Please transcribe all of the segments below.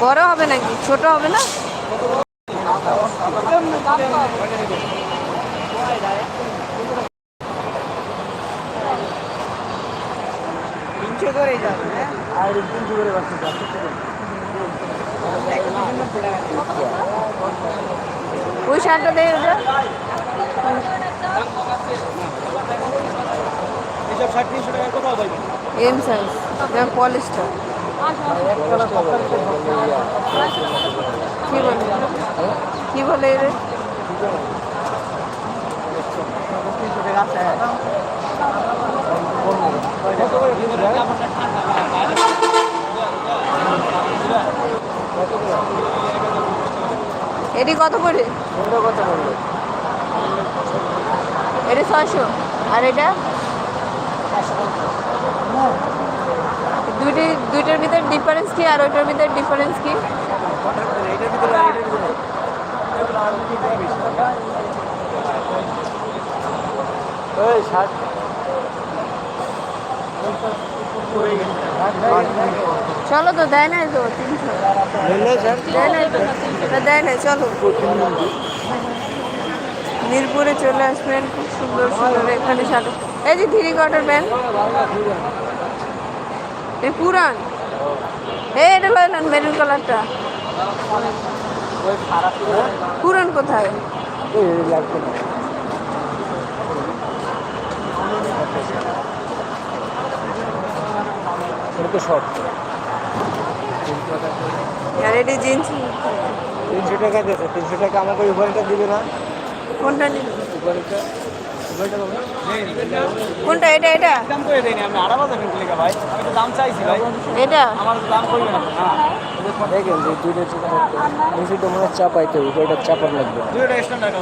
বড় হবে নাকি? ছোট হবে না? তিনশো করে যাবে হ্যাঁ? আর তিনশো করে বাচ্চা ওই শার্টটা দিয়ে ওটা। এম সাইজ পলিশটা কি বলে কি বলে করে এটি কত করে? কত করবে এটা ছয়শো। আর এটা? দুইটি, দুইটার ভিতরে ডিফারেন্স কি আর ওইটার ভিতরে ডিফারেন্স কি? চলো তো, দেয় নাই তো দেয় নাই চলো। মিরপুরে চলে আসবেন, খুব সুন্দর সুন্দর এখানে সাথে এই যে থ্রি কোয়ার্টার প্যান্ট পুরান। এই এটা লইলেন মেরুন কালারটা? পুরান কোথায়? তিনশো টাকা দিয়েছে তিনশো টাকা আমাকে উপরেটা দিবে না কোনটা নিন উপরেটা কোনটা, এটা এটা? দাম করে দেয়নি, আমি আড়া বাজার ভাই। তো দাম চাইছি ভাই। এটা? আমার দাম করবে না। দেখেন যে দুইটা নিচেটা মনে হয় চাপাইতে উপরেটা চাপার লাগবে। দুইটা স্ট্যান্ডার্ড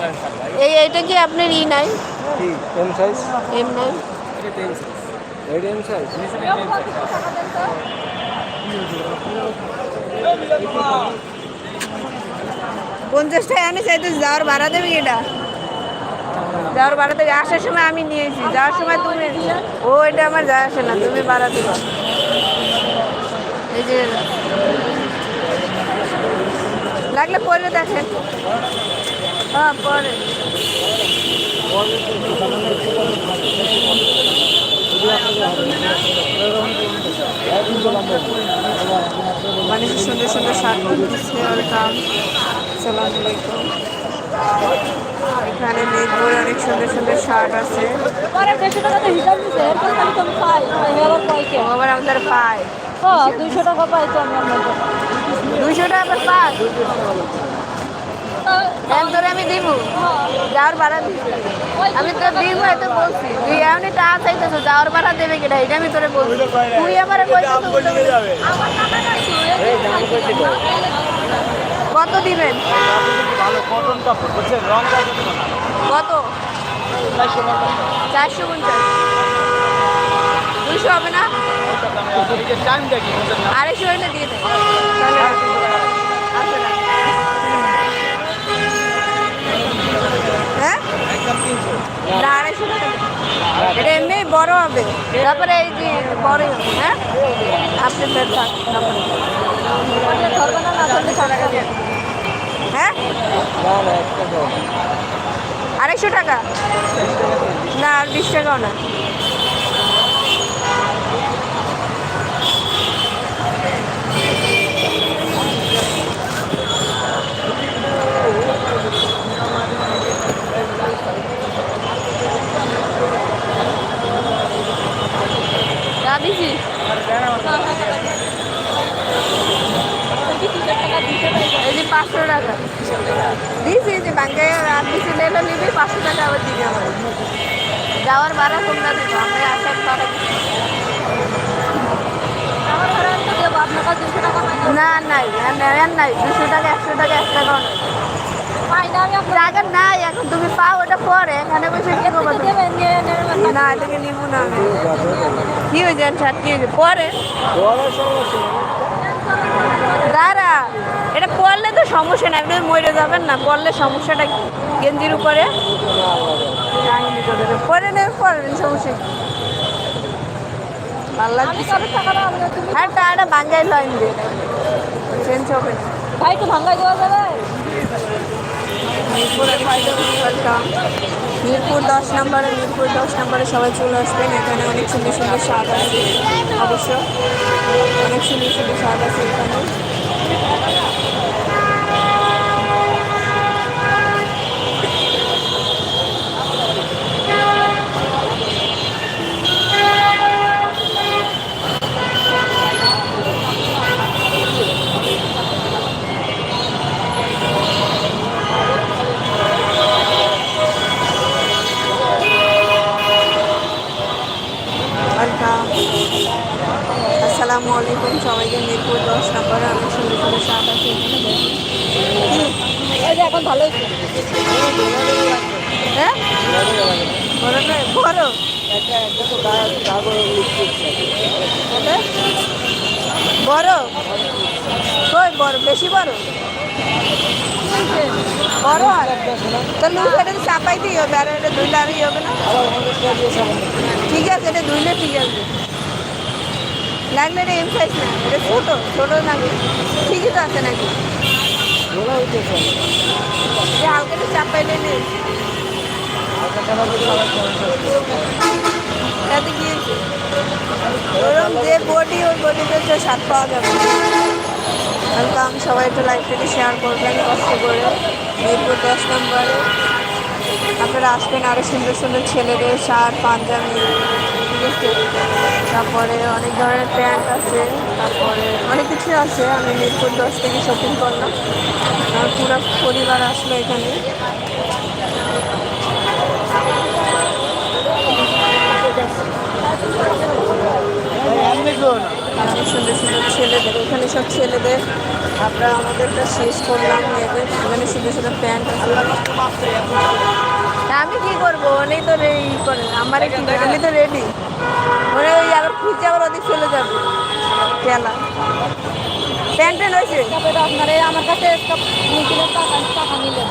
এই এইটা কি আপনার ই নাই? এম সাইজ এম নাই? এটা এম সাইজ এটা এম সাইজ পঞ্চাশ টাকা আমি চাইতে যাওয়ার ভাড়া দেবে এটা? যাওয়ার ভাড়া দেবে আসার সময় আমি নিয়েছি যাওয়ার সময় তুমি ও এটা আমার যায় আসে না তুমি ভাড়া দেবো। এই যে লাগলে পরে দেখেন। হ্যাঁ পরে। মানে সুন্দর সুন্দর শার্ট দিচ্ছে ওয়েলকাম সালাম আলাইকুম। এখানে মিরপুরে অনেক সুন্দর সুন্দর শার্ট আছে। পরে দেড়শো টাকাতে হিসাব দিছে এরপর খালি তো আমি পাই পাই ও আমাদের হ্যাঁ দুইশো টাকা পাই তো আমি দুশো টাকা আবার পায়। আমি দিব যাওয়ার ভাড়া দিব আমি তো দিব এত বলছি। তুই এমনি টাকা চাইতেছো যাওয়ার ভাড়া দেবে কিনা এটা আমি তোরে বলছি। তুই আমার কত দিবেন? কত? চারশো পঞ্চাশ। দুশো হবে না। আড়াইশো হলে দিয়ে রাখ। হ্যাঁ? আড়াইশো এটা এমনি বড় হবে। তারপরে এই যে বড় হবে হ্যাঁ? আপনি ফের থাক হ্যাঁ? আড়াইশো টাকা? না, আর বিশ টাকাও না। দিছি এই যে পাঁচশো টাকা। দিয়েছি যে ব্যাংকে আর দিছি লেলো নিবি পাঁচশো টাকা আবার দিবি আমার। যাওয়ার ভাড়া তোমরা দিবো আমি আসার ভাড়া আমার ভাড়া একটা দেবো না নাই আর নাই, দুশো টাকা একশো টাকা এক টাকা না আমি নাই এখন তুমি পাও ওটা পরে এখানে বসে কি করব না এটাকে নিবো না আমি। কি হয়েছে আর ছাড় হয়েছে? পরে। দাঁড়া এটা পড়লে তো সমস্যা নাই আপনি মরে যাবেন না পড়লে সমস্যাটা কি? গেঞ্জির উপরে? পরে নেবে পড়বেন সমস্যা কি? ভালো লাগছে। হ্যাঁ টাকাটা বাঙ্গাই লাইন দিয়ে। চেঞ্জ হবে। না ভাই একটু ভাঙ্গাই দেওয়া যাবে? মিরপুর দশ নম্বরে, মিরপুর দশ নম্বরে সবাই চলে আসবেন। এখানে অনেক সুন্দর সুন্দর স্বাদ আছে, অবশ্য। অনেক সুন্দর সুন্দর স্বাদ আছে এখানে ওয়েলকাম আসসালামু আলাইকুম সবাইকে মিরপুর দশ নম্বরে অনেক সুন্দর সুন্দর স্বাদ আছে এখানে দেখুন। এই যে এখন ভালো হয়েছে হ্যাঁ বড় বড় কই বড় বেশি বড় বড় হয় তো লুজ এটা চাপাই দিয়ে হবে আর এটা দুইলে আর হবে না ঠিক আছে এটা দুইলে ঠিক আছে লাগলে এটা এম সাইজ না এটা ছোটো ছোটো নাকি ঠিকই তো আছে নাকি হালকা চাপাইলে নেই হালকা টানা দিলে আবার সমস্যা হচ্ছে। তাতে গিয়েছে ওরকম যে বডি, ওই বডিতে পাওয়া যাবে ওয়েলকাম সবাই একটু লাইভটাকে শেয়ার করবেন কষ্ট করে। মিরপুর দশ নম্বরে আপনারা আসবেন আরও সুন্দর সুন্দর ছেলেদের শার্ট, পাঞ্জাবি তারপরে অনেক ধরনের প্যান্ট আছে, তারপরে অনেক কিছু আছে। আমি মিরপুর দশ থেকে শপিং করলাম। আমার পুরো পরিবার আসলো এখানে। অনেক সুন্দর সুন্দর ছেলেদের এখানে সব ছেলেদের আমরা আমাদেরটা শেষ করলাম মেয়েদের। এখানে সুন্দর সুন্দর প্যান্ট আছে। তা আমি কি করব? উনি তো রেডি করে আমার আমি তো রেডি ওরে ওই আবার খুঁজে আবার ওদিক চলে যাবে। খেলা। প্যান্ট প্যান্ট হয়েছে আপনার আমার কাছে সব নিখিলে টাকা টাকা নিলে।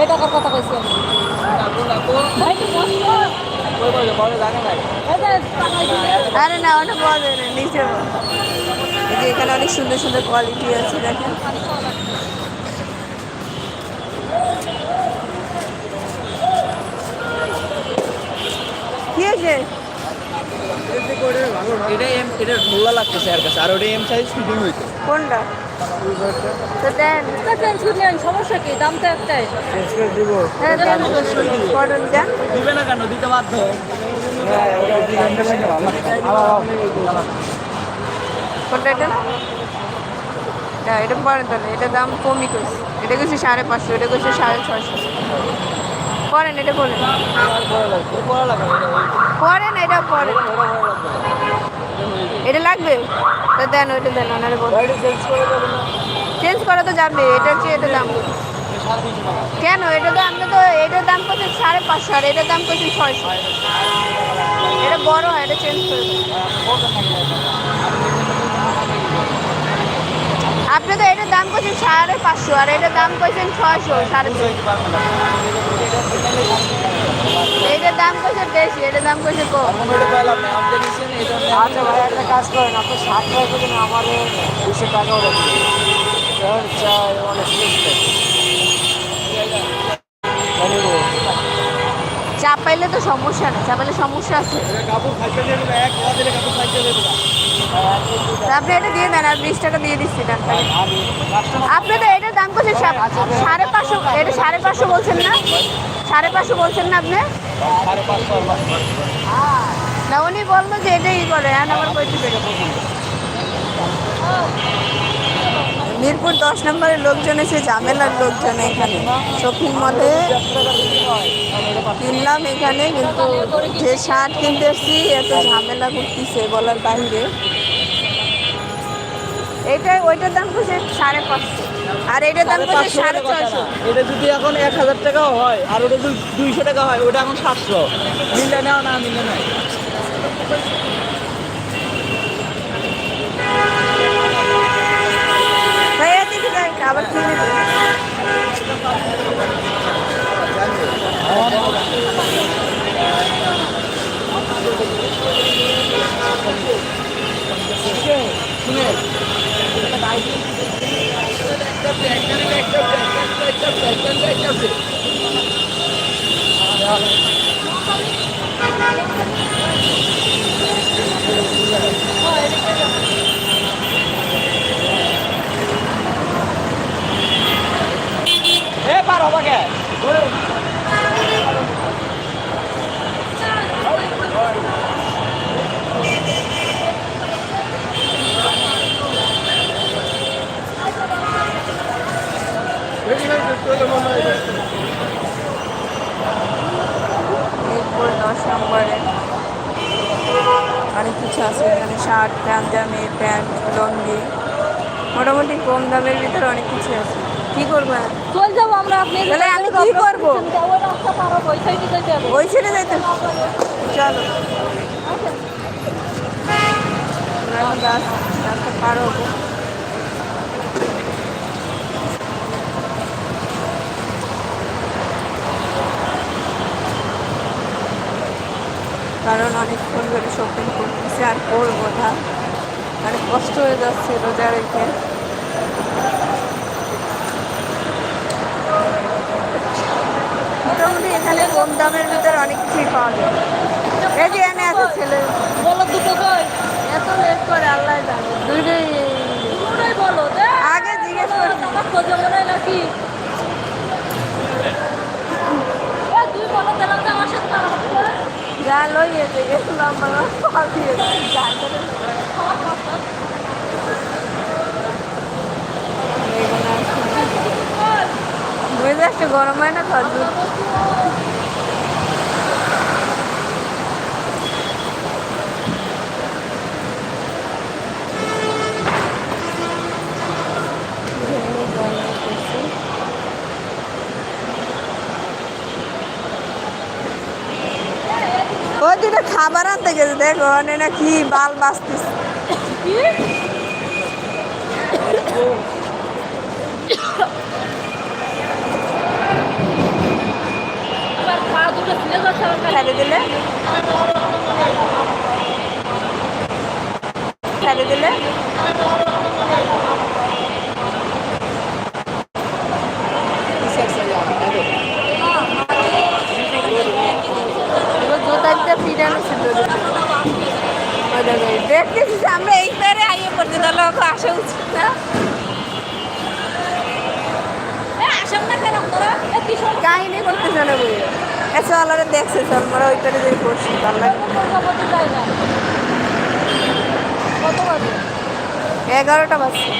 এই টাকার কথা কইছি আমি। আরে না ওটা পাওয়া না নিচে যে এখানে অনেক সুন্দর সুন্দর কোয়ালিটি আছে দেখেন। কি আছে এটা এম এটা ঢোলা লাগতেছে আর কাছে। আর ওটা এম সাইজ ফিটিং হইতো। কোনটা? তো দেন। চেঞ্জ করে নেন সমস্যা কি? দাম তো একটাই। চেঞ্জ করে দিব। হ্যাঁ দেন কটন দেন দিবে না কেন? দিতে বাধ্য। হ্যাঁ ওটা ডিজাইনটা লাগে ভালো আবার কোনটা এটা না এটা পরে তাহলে এটা দাম কমই করছে এটা করছে সাড়ে পাঁচশো এটা করছে সাড়ে ছয়শো। করেন এটা করেন পরে লাগবে। পরে লাগবে পরেন এটা পরে এটা লাগবে? তো দেন ওইটা দেন ওনারে চেঞ্জ করে তো যাবে এটা হচ্ছে এটা দাম। কেন? এটা তো আমরা তো এটার দাম করছি সাড়ে পাঁচশো আর এটার দাম করছি ছয়শো। এটা বড় হয় এটা চেঞ্জ করে। আপনি তো এটার দাম করছেন সাড়ে পাঁচশো, আর এটার দাম করছেন ছয়শো, সাড়ে এটার দাম করছে বেশি, এটার দাম করছে কম। আচ্ছা ভাই, একটা কাজ করেন, আপনি ষাট টাকা করে আমার দুশো টাকা ওরা দিন চাই অনেক চাপ পাইলে তো সমস্যা নেই চাপ পাইলে সমস্যা আছে আপনি এটা দিয়ে দেন, আর বিশ টাকা দিয়ে দিচ্ছি দেন। আপনি তো এটার দাম করছেন সাড়ে পাঁচশো এটা সাড়ে পাঁচশো বলছেন না সাড়ে পাঁচশো বলছেন না আপনি আর। না, উনি বলল যে এটাই করে হ্যাঁ আমার পেরে মিরপুর দশ নম্বরের লোকজন এসে ঝামেলার লোকজন এখানে। শপিং মলে কিনলাম এখানে কিন্তু যে শার্ট কিনতে এসছি এত ঝামেলা করতেছে বলার বাইরে। এটা ওইটার দাম করছে সাড়ে পাঁচশো। আর এটার দাম করছে সাড়ে ছয়শো। এটা যদি এখন এক হাজার টাকাও হয় আর ওটা যদি দুইশো টাকা হয় ওটা এখন সাতশো। মিলে নাও না মিলে নাই। আবার কিনে দশ নম্বরে অনেক কিছু আছে এখানে, শার্ট পাঞ্জাবি প্যান্ট, লঙ্গি। মোটামুটি কম দামের ভিতরে অনেক কিছু আছে। কি করব? চল যাব আমরা আপনি তাহলে আমি কি করব? ওই ছেড়ে যাইতে। চলো। পার কারণ অনেকক্ষণ ধরে শপিং করতেছি আর করব না। অনেক কষ্ট হয়ে যাচ্ছে রোজা রেখে মোটামুটি এখানে কম দামের ভিতরে অনেক কিছুই পাওয়া যায়। এই যে এনে আছে ছেলে। বলো দুটো কই? এত লেট করে আল্লাহ জানে। দুইটাই দুটোই বলো আগে জিজ্ঞেস আমার খোঁজে মনে হয় নাকি? তুই বলো তাহলে তো আমার সাথে যা লইয়েছে গেছিলাম আমার একটু গরম হয় না দুটো খাবার আনতে গেছে দেখো না কি বাল বাঁচতেছে। আবার পা দুটো ছিঁড়ে দিলে ফেলে দিলে দেখতেছি আমরা এই পারে আইয়ে পড়ছি তাহলে ওকে আসা উচিত না কাহিনী করতেছে না বই এসে আলারে দেখছে আমরা ওই পারে করছি ভালো লাগে? এগারোটা বাজছে?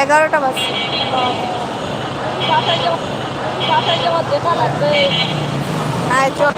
এগারোটা বাজছে আয়, চল